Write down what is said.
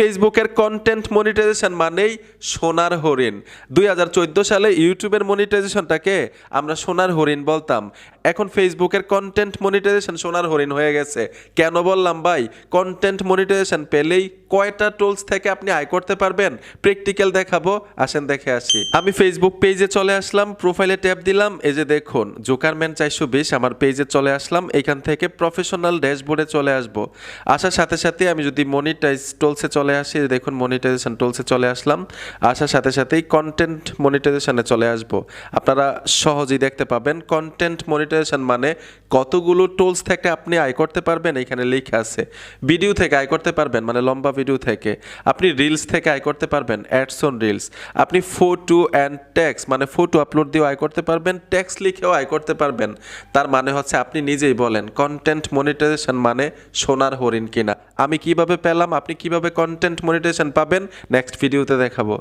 ফেসবুকের content monetization মানেই সোনার হরিণ। দুই হাজার চোদ্দ সালে ইউটিউবের মনিটাইজেশনটাকে আমরা সোনার হরিণ বলতাম। এখন ফেসবুকের কন্টেন্ট মনিটাইজেশন সোনার হরিণ হয়ে গেছে। কেন বললাম ভাই? কন্টেন্ট মনিটাইজেশন পেলেই কয়টা টুলস থেকে আপনি আয় করতে পারবেন? প্র্যাকটিক্যাল দেখাবো, আসেন দেখে আসি। আমি ফেসবুক পেজে চলে আসলাম প্রোফাইলে ট্যাপ দিলাম, এই যে দেখুন জোকারম্যান চারশো বিশ, আমার পেজে চলে আসলাম, এখান থেকে প্রফেশনাল ড্যাশবোর্ডে চলে আসব। আসার সাথে সাথে আমি যদি মনিটাইজ টুলসে চলে আসি দেখুন মনিটাইজেশন টুলসে চলে আসলাম, আসার সাথে সাথেই কন্টেন্ট মনিটাইজেশনে চলে আসব। আপনারা সহজেই দেখতে পাবেন কন্টেন্ট মনিটাইজেশন মানে কতগুলো টুলস থেকে আপনি আয় করতে পারবেন, এখানে লেখা আছে। ভিডিও থেকে আয় করতে পারবেন মানে লম্বা ভিডিও থেকে, আপনি রিলস থেকে আয় করতে পারবেন অ্যাডস অন রিলস আপনি ফটো অ্যান্ড ট্যাক্স মানে ফোটো আপলোড দিয়েও আয় করতে পারবেন ট্যাক্স লিখেও আয় করতে পারবেন। তার মানে হচ্ছে আপনি নিজেই বলেন কন্টেন্ট মনিটাইজেশন মানে সোনার হরিণ কিনা। আমি কীভাবে পেলাম, আপনি কীভাবে কন্টেন্ট মনিটাইজেশন পাবেন? নেক্সট ভিডিওতে দেখাবো।